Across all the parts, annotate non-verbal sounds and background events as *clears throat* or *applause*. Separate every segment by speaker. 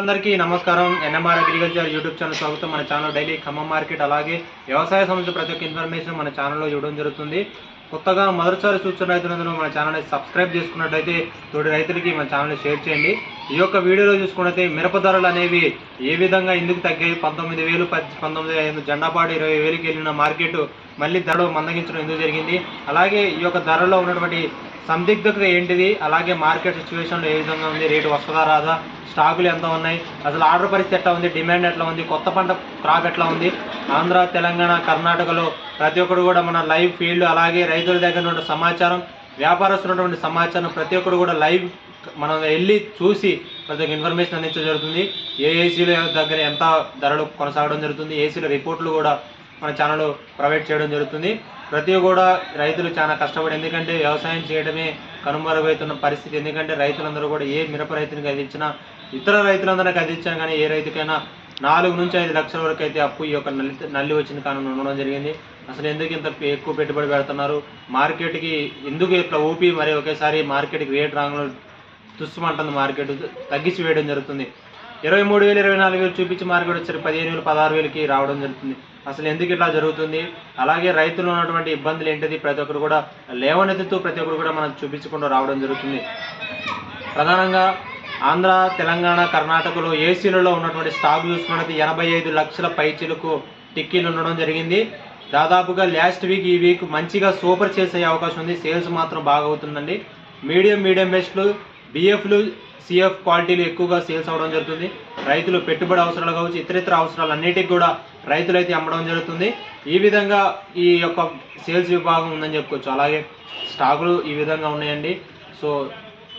Speaker 1: అందరికీ నమస్కారం. NMR agriculture YouTube channel స్వాగతం. మన ఛానల్ డైలీ ఖమ్మం మార్కెట్ అలాగే వ్యవసాయ సంబంధించిన ప్రతి ఒక్క ఇన్ఫర్మేషన్ మన ఛానల్లో చూడడం జరుగుతుంది. కొత్తగా మొదటిసారి చూస్తున్న రైతులందరూ మన ఛానల్ని సబ్స్క్రైబ్ చేసుకున్నట్లయితే తోటి రైతులకి మన ఛానల్ని షేర్ చేయండి. ఈ యొక్క వీడియోలో చూసుకున్నట్లయితే మిరప ధరలు అనేవి ఏ విధంగా ఎందుకు తగ్గాయి? పంతొమ్మిది వేలు పంతొమ్మిది ఐదు జెండాపాటు ఇరవై వేలకి వెళ్ళిన మార్కెట్ మళ్ళీ ధరలు మందగించడం ఎందుకు జరిగింది? అలాగే ఈ యొక్క ధరలో ఉన్నటువంటి సందిగ్ధత ఏంటిది? అలాగే మార్కెట్ సిచ్యువేషన్లో ఏ విధంగా ఉంది? రేటు వస్తుందా రాదా? స్టాకులు ఎంత ఉన్నాయి? అసలు ఆర్డర్ పరిస్థితి ఎట్లా ఉంది? డిమాండ్ ఎట్లా ఉంది? కొత్త పంట క్రాప్ ఎట్లా ఉంది? ఆంధ్ర తెలంగాణ కర్ణాటకలో ప్రతి ఒక్కరు కూడా మన లైవ్ ఫీల్డ్ అలాగే రైతుల దగ్గర ఉన్న సమాచారం వ్యాపారస్తున్నటువంటి సమాచారం ప్రతి ఒక్కరు కూడా లైవ్ మనం వెళ్ళి చూసి ప్రతి ఒక్క ఇన్ఫర్మేషన్ అందించడం జరుగుతుంది. ఏ ఏసీల దగ్గర ఎంత ధరలు కొనసాగడం జరుగుతుంది? ఏసీల రిపోర్ట్లు కూడా మన ఛానల్ ప్రొవైడ్ చేయడం జరుగుతుంది. ప్రతి కూడా రైతులు చాలా కష్టపడి ఎందుకంటే వ్యవసాయం చేయడమే కనుమరుగవుతున్న పరిస్థితి. ఎందుకంటే రైతులందరూ కూడా ఏ మిరప రైతునికి అందించినా ఇతర రైతులందరినీ అందించినా కానీ ఏ రైతుకైనా నాలుగు నుంచి ఐదు లక్షల వరకు అయితే అప్పు ఈ యొక్క నల్లి నల్లి వచ్చిన కారణం ఉండడం జరిగింది. అసలు ఎందుకు ఇంత ఎక్కువ పెట్టుబడి పెడుతున్నారు? మార్కెట్కి ఎందుకు ఇట్లా ఊపి మరి ఒకేసారి మార్కెట్కి రేట్ రాంగ్లో తుస్సుమంటుంది మార్కెట్ తగ్గించి వేయడం జరుగుతుంది. ఇరవై మూడు వేలు ఇరవై నాలుగు వేలు చూపించి మార్కెట్ వచ్చారు. పదిహేను వేలు పదహారు వేలకి రావడం జరుగుతుంది. అసలు ఎందుకు ఇట్లా జరుగుతుంది? అలాగే రైతులు ఉన్నటువంటి ఇబ్బందులు ఏంటిది? ప్రతి ఒక్కరు కూడా లేవనెత్తుతూ ప్రతి ఒక్కరు కూడా మనం చూపించుకుంటూ రావడం జరుగుతుంది. ప్రధానంగా ఆంధ్ర తెలంగాణ కర్ణాటకలో ఏసీలలో ఉన్నటువంటి స్టాక్ చూసుకున్నది ఎనభై ఐదు లక్షల పైచీలకు టిక్కీలు ఉండడం జరిగింది. దాదాపుగా లాస్ట్ వీక్ ఈ వీక్ మంచిగా సూపర్ చేసే అవకాశం ఉంది. సేల్స్ మాత్రం బాగా అవుతుందండి. మీడియం మీడియం బెస్ట్లు బిఎఫ్లు సిఎఫ్ క్వాలిటీలు ఎక్కువగా సేల్స్ అవడం జరుగుతుంది. రైతులు పెట్టుబడి అవసరాలు కావచ్చు ఇతరితర అవసరాలు అన్నిటికీ కూడా రైతులు అయితే అమ్మడం జరుగుతుంది. ఈ విధంగా ఈ యొక్క సేల్స్ విభాగం ఉందని చెప్పుకోవచ్చు. అలాగే స్టాకులు ఈ విధంగా ఉన్నాయండి. సో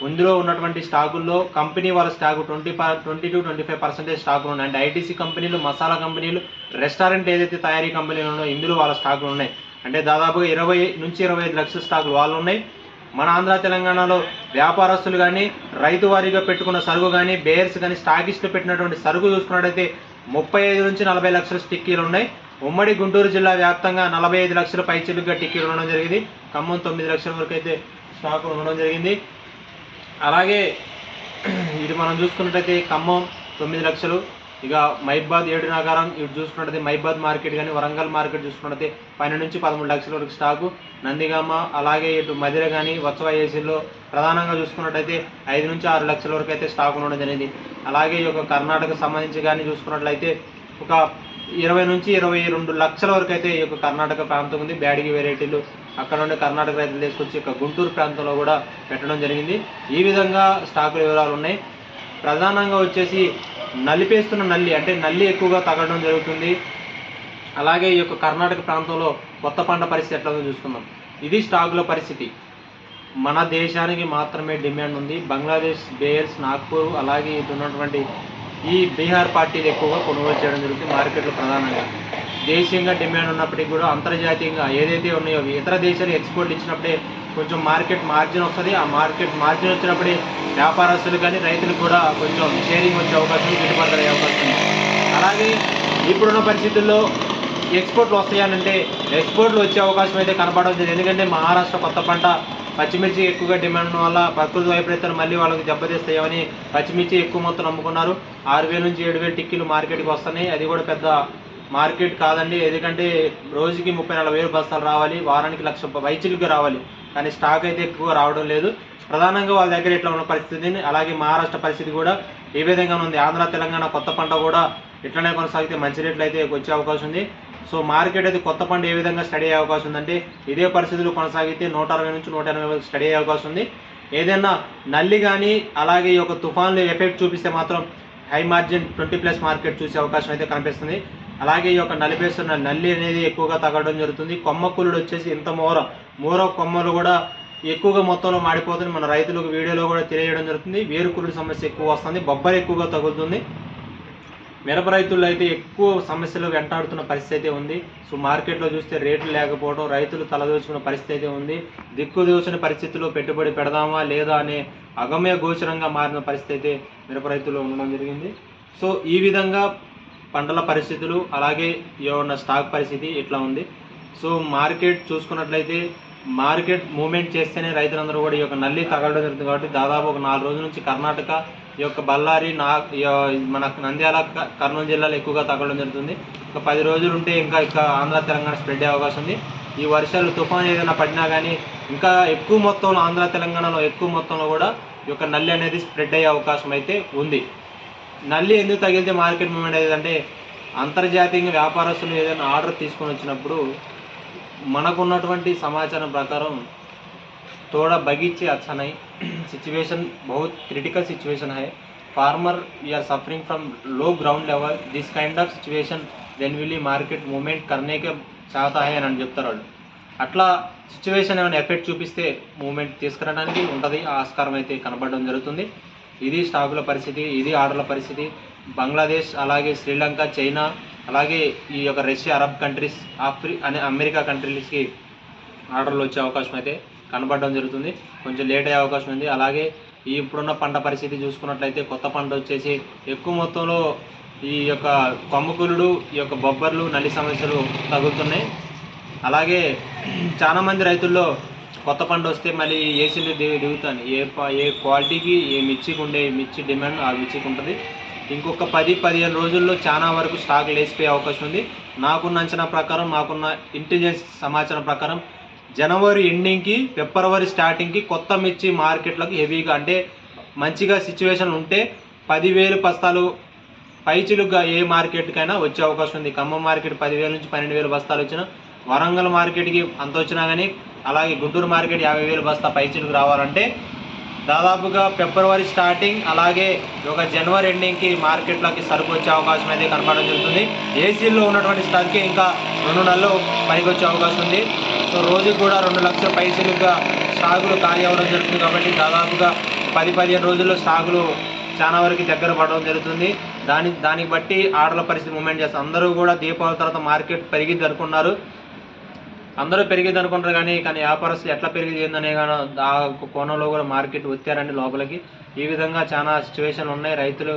Speaker 1: ఇందులో ఉన్నటువంటి స్టాకుల్లో కంపెనీ వాళ్ళ stock twenty twenty to twenty five percentage స్టాకులు ఉన్నాయి. అంటే ఐటీసీ కంపెనీలు మసాలా కంపెనీలు రెస్టారెంట్ ఏదైతే తయారీ కంపెనీలు ఉన్నాయో ఇందులో వాళ్ళ స్టాకులు ఉన్నాయి. అంటే దాదాపుగా ఇరవై నుంచి ఇరవై ఐదు లక్షల స్టాకులు వాళ్ళు ఉన్నాయి. మన ఆంధ్ర తెలంగాణలో వ్యాపారస్తులు కానీ రైతు వారీగా పెట్టుకున్న సరుకు కానీ బేర్స్ కానీ స్టాకిస్టులు పెట్టినటువంటి సరుకు చూసుకున్నట్టయితే ముప్పై ఐదు నుంచి నలభై లక్షల స్టిక్కీలు ఉన్నాయి. ఉమ్మడి గుంటూరు జిల్లా వ్యాప్తంగా నలభై ఐదు లక్షల పైచిలుగా టిక్కీలు ఉండడం జరిగింది. ఖమ్మం తొమ్మిది లక్షల వరకు అయితే స్టాకులు ఉండడం జరిగింది. అలాగే *clears throat* ఇది మనం చూసుకున్నట్టయితే ఖమ్మం తొమ్మిది లక్షలు ఇక మైబాద్ ఏడు నగరం ఇటు చూసుకున్నట్టయితే మైబాద్ మార్కెట్ కానీ వరంగల్ మార్కెట్ చూసుకున్నట్టయితే పన్నెండు నుంచి పదమూడు లక్షల వరకు స్టాకు నందిగామ అలాగే ఇటు మధిర కానీ వత్సవ ఏసీలో ప్రధానంగా చూసుకున్నట్టయితే ఐదు నుంచి ఆరు లక్షల వరకు అయితే స్టాక్ ఉండడం జరిగింది. అలాగే ఈ యొక్క కర్ణాటక సంబంధించి కానీ చూసుకున్నట్లయితే ఒక ఇరవై నుంచి ఇరవై రెండు లక్షల వరకు అయితే ఈ యొక్క కర్ణాటక ప్రాంతం ఉంది. బ్యాడిగి వెరైటీలు అక్కడ నుండి కర్ణాటక రైతులు తీసుకొచ్చి ఇక గుంటూరు ప్రాంతంలో కూడా పెట్టడం జరిగింది. ఈ విధంగా స్టాకుల వివరాలు ఉన్నాయి. ప్రధానంగా వచ్చేసి నలిపేస్తున్న నల్లి అంటే నల్లి ఎక్కువగా తగ్గడం జరుగుతుంది. అలాగే ఈ యొక్క కర్ణాటక ప్రాంతంలో కొత్త పంట పరిస్థితి ఎట్లా చూసుకుందాం. ఇది స్టాకుల పరిస్థితి. మన దేశానికి మాత్రమే డిమాండ్ ఉంది. బంగ్లాదేశ్ బేయర్స్ నాగ్పూర్ అలాగే ఇటు ఉన్నటువంటి ఈ బీహార్ పార్టీలు ఎక్కువగా కొనుగోలు చేయడం జరుగుతుంది మార్కెట్లో ప్రధానంగా. దేశీయంగా డిమాండ్ ఉన్నప్పటికీ కూడా అంతర్జాతీయంగా ఏదైతే ఉన్నాయో ఇతర దేశాలు ఎక్స్పోర్ట్ ఇచ్చినప్పుడే కొంచెం మార్కెట్ మార్జిన్ వస్తుంది. ఆ మార్కెట్ మార్జిన్ వచ్చినప్పుడే వ్యాపారస్తులు కానీ రైతులకు కూడా కొంచెం షేరింగ్ వచ్చే అవకాశం ఉంది, గిట్టుబాటు అయ్యే అవకాశం అలాగే ఇప్పుడున్న పరిస్థితుల్లో ఎక్స్పోర్ట్లు వస్తాయనంటే ఎక్స్పోర్ట్లు వచ్చే అవకాశం అయితే కనపడవచ్చు ఎందుకంటే మహారాష్ట్ర కొత్త పంట పచ్చిమిర్చి ఎక్కువగా డిమాండ్ వల్ల ప్రకృతి వైపరీత్యాలు మళ్ళీ వాళ్ళకి దెబ్బతీస్తాయని పచ్చిమిర్చి ఎక్కువ మొత్తం అమ్ముకున్నారు. ఆరు వేల నుంచి ఏడు వేలు టిక్కీలు మార్కెట్కి వస్తున్నాయి. అది కూడా పెద్ద మార్కెట్ కాదండి. ఎందుకంటే రోజుకి ముప్పై నలభై వేలు బస్తాలు రావాలి. వారానికి లక్ష వైచిలుగా రావాలి. కానీ స్టాక్ అయితే ఎక్కువ రావడం లేదు. ప్రధానంగా వాళ్ళ దగ్గర ఇట్లా ఉన్న పరిస్థితిని అలాగే మహారాష్ట్ర పరిస్థితి కూడా ఏ విధంగా ఉంది. ఆంధ్ర తెలంగాణ కొత్త పంట కూడా ఇట్లనే కొనసాగితే మంచి రేట్లు అయితే వచ్చే అవకాశం ఉంది. సో మార్కెట్ అయితే కొత్త పంట ఏ విధంగా స్టడీ అయ్యే అవకాశం ఉందంటే ఇదే పరిస్థితులు కొనసాగితే నూట అరవై నుంచి నూట ఎనభై వరకు స్టడీ అయ్యే అవకాశం ఉంది. ఏదైనా నల్లి కానీ అలాగే ఈ యొక్క తుఫాన్లు ఎఫెక్ట్ చూపిస్తే మాత్రం high margin twenty plus market చూసే అవకాశం అయితే కనిపిస్తుంది. అలాగే ఈ యొక్క నలిపేస్తున్న నల్లి అనేది ఎక్కువగా తగ్గడం జరుగుతుంది. కొమ్మ కూలుడు వచ్చేసి ఇంత మూర. మోర కొమ్మలు కూడా ఎక్కువగా మొత్తంలో మాడిపోతుంది మన రైతులకు వీడియోలో కూడా తెలియడం జరుగుతుంది. వేరుకురుడు సమస్య ఎక్కువ వస్తుంది. బొబ్బరి ఎక్కువగా తగులుతుంది. మిరప రైతులు అయితే ఎక్కువ సమస్యలు వెంటాడుతున్న పరిస్థితి అయితే ఉంది. సో మార్కెట్లో చూస్తే రేట్లు లేకపోవడం రైతులు తలదోచుకున్న పరిస్థితి అయితే ఉంది. దిక్కు దోచిన పరిస్థితుల్లో పెట్టుబడి పెడదామా లేదా అనే అగమ్య గోచరంగా మారిన పరిస్థితి అయితే మిరప రైతుల్లో ఉండడం జరిగింది. సో ఈ విధంగా పంటల పరిస్థితులు అలాగే ఏమన్నా స్టాక్ పరిస్థితి ఇట్లా ఉంది. సో మార్కెట్ చూసుకున్నట్లయితే మార్కెట్ మూమెంట్ చేస్తేనే రైతులందరూ కూడా ఈ యొక్క నల్లి తగలడం జరుగుతుంది కాబట్టి దాదాపు ఒక నాలుగు రోజుల నుంచి కర్ణాటక ఈ యొక్క బళ్ళారి నా మన నంద్యాల కర్నూలు జిల్లాలో ఎక్కువగా తగలడం జరుగుతుంది. ఒక పది రోజులు ఉంటే ఇంకా ఇంకా ఆంధ్ర తెలంగాణ స్ప్రెడ్ అయ్యే అవకాశం ఉంది. ఈ వర్షాలు తుఫాన్ ఏదైనా పడినా కానీ ఇంకా ఎక్కువ మొత్తంలో ఆంధ్ర తెలంగాణలో ఎక్కువ మొత్తంలో కూడా ఈ యొక్క నల్లి అనేది స్ప్రెడ్ అయ్యే అవకాశం అయితే ఉంది. నల్లి ఎందుకు తగిలితే మార్కెట్ మూమెంట్ అయ్యేది అంటే అంతర్జాతీయంగా వ్యాపారస్తులు ఏదైనా ఆర్డర్ తీసుకొని వచ్చినప్పుడు మనకున్నటువంటి సమాచారం ప్రకారం थोड़ा बगीचे अच्छा नहीं सिचुएशन बहुत क्रिटिकल सिचुएशन है farmer we are suffering from low ground level this kind of situation then will market movement करने के चाहता है అని చెప్తారు వాళ్ళు అట్లా సిచ్యువేషన్ ఏమైనా ఎఫెక్ట్ చూపిస్తే మూమెంట్ తీసుకురావడానికి ఉంటుంది ఆస్కారం అయితే కనబడడం జరుగుతుంది ఇది స్టాకుల పరిస్థితి ఇది ఆర్డర్ల పరిస్థితి. బంగ్లాదేశ్ అలాగే శ్రీలంక చైనా అలాగే ఈ యొక్క రష్యా అరబ్ కంట్రీస్ ఆఫ్రి అనే అమెరికా కంట్రీస్కి ఆర్డర్లు వచ్చే అవకాశం అయితే కనబడడం జరుగుతుంది. కొంచెం లేట్ అయ్యే అవకాశం ఉంది. అలాగే ఈ ఇప్పుడున్న పంట పరిస్థితి చూసుకున్నట్లయితే కొత్త పంట వచ్చేసి ఎక్కువ మొత్తంలో ఈ యొక్క కొమ్మకులుడు ఈ యొక్క బొబ్బర్లు నల్లి సమస్యలు తగులుతున్నాయి. అలాగే చాలామంది రైతుల్లో కొత్త పండు వస్తే మళ్ళీ ఏసీలు దిగుతాను. ఏ ఏ క్వాలిటీకి ఏ మిర్చికి ఉండే మిర్చి డిమాండ్ ఆ మిర్చికి ఉంటుంది. ఇంకొక పది పదిహేను రోజుల్లో చాలా వరకు స్టాక్ లేచిపోయే అవకాశం ఉంది. నాకున్న అంచనా ప్రకారం నాకున్న ఇంటెలిజెన్స్ సమాచారం ప్రకారం జనవరి ఎండింగ్కి ఫిబ్రవరి స్టార్టింగ్కి కొత్త మిర్చి మార్కెట్లకు హెవీగా అంటే మంచిగా సిచ్యువేషన్ ఉంటే పదివేలు బస్తాలు పైచిలుగా ఏ మార్కెట్కైనా వచ్చే అవకాశం ఉంది. ఖమ్మం మార్కెట్ పదివేల నుంచి పన్నెండు వేలు బస్తాలు వచ్చిన వరంగల్ మార్కెట్కి అంత వచ్చినా కానీ అలాగే గుంటూరు మార్కెట్ యాభై వేలు బస్తా పైచిలకు రావాలంటే దాదాపుగా ఫిబ్రవరి స్టార్టింగ్ అలాగే ఒక జనవరి ఎండింగ్కి మార్కెట్లోకి సరుకు వచ్చే అవకాశం అయితే కనపడడం జరుగుతుంది. ఏసీల్లో ఉన్నటువంటి స్టాక్కి ఇంకా రెండు నెలలు పైకి వచ్చే అవకాశం ఉంది. సో రోజుకు కూడా రెండు లక్షల పైసలుగా స్టాకులు ఖాళీ అవ్వడం జరుగుతుంది కాబట్టి దాదాపుగా పది పదిహేను రోజుల్లో స్టాకులు చాలా వరకు దగ్గర పడడం జరుగుతుంది. దాని దాన్ని బట్టి ఆర్డర్ల పరిస్థితి మూమెంట్ చేస్తారు అందరూ కూడా దీపావళి తర్వాత మార్కెట్ పెరిగి జరుపుకున్నారు అందరూ పెరిగేది అనుకుంటారు కానీ కానీ వ్యాపారస్తులు ఎట్లా పెరిగింది ఏందనే కానీ ఆ కోణంలో కూడా మార్కెట్ వచ్చారండి లోపలికి. ఈ విధంగా చాలా సిచ్యువేషన్లు ఉన్నాయి. రైతులు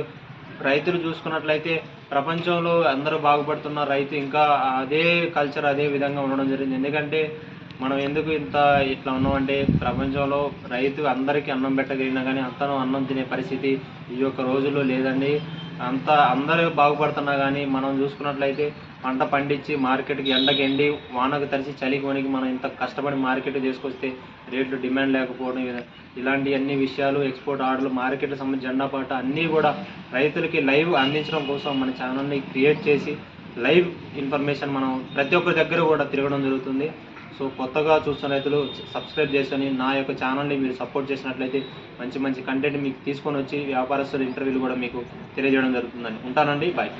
Speaker 1: రైతులు చూసుకున్నట్లయితే ప్రపంచంలో అందరూ బాగుపడుతున్న రైతు ఇంకా అదే కల్చర్ అదే విధంగా ఉండడం జరిగింది. ఎందుకంటే మనం ఎందుకు ఇంత ఇట్లా ఉన్నామంటే ప్రపంచంలో రైతు అందరికీ అన్నం పెట్టగలిగినా కానీ అంతను అన్నం తినే పరిస్థితి ఈ యొక్క రోజుల్లో లేదండి. అంత అందరూ బాగుపడుతున్నా కానీ మనం చూసుకున్నట్లయితే పంట పండించి మార్కెట్కి ఎండకి ఎండి వానకు తరిచి చలికి వణికి మనం ఇంత కష్టపడి మార్కెట్ చేసుకొస్తే రేట్లు డిమాండ్ లేకపోవడం ఇలాంటి అన్ని విషయాలు ఎక్స్పోర్ట్ ఆర్డర్లు మార్కెట్ సంబంధించి జెండా పాట అన్నీ కూడా రైతులకి లైవ్ అందించడం కోసం మన ఛానల్ని క్రియేట్ చేసి లైవ్ ఇన్ఫర్మేషన్ మనం ప్రతి ఒక్కరి దగ్గర కూడా తిరగడం జరుగుతుంది. సో కొత్తగా చూస్తున్న రైతులు సబ్స్క్రైబ్ చేసుకొని నా యొక్క ఛానల్ని మీరు సపోర్ట్ చేసినట్లయితే మంచి మంచి కంటెంట్ మీకు తీసుకొని వచ్చి వ్యాపారస్తుల ఇంటర్వ్యూలు కూడా మీకు తెలియజేయడం జరుగుతుందండి. ఉంటానండి. బాయ్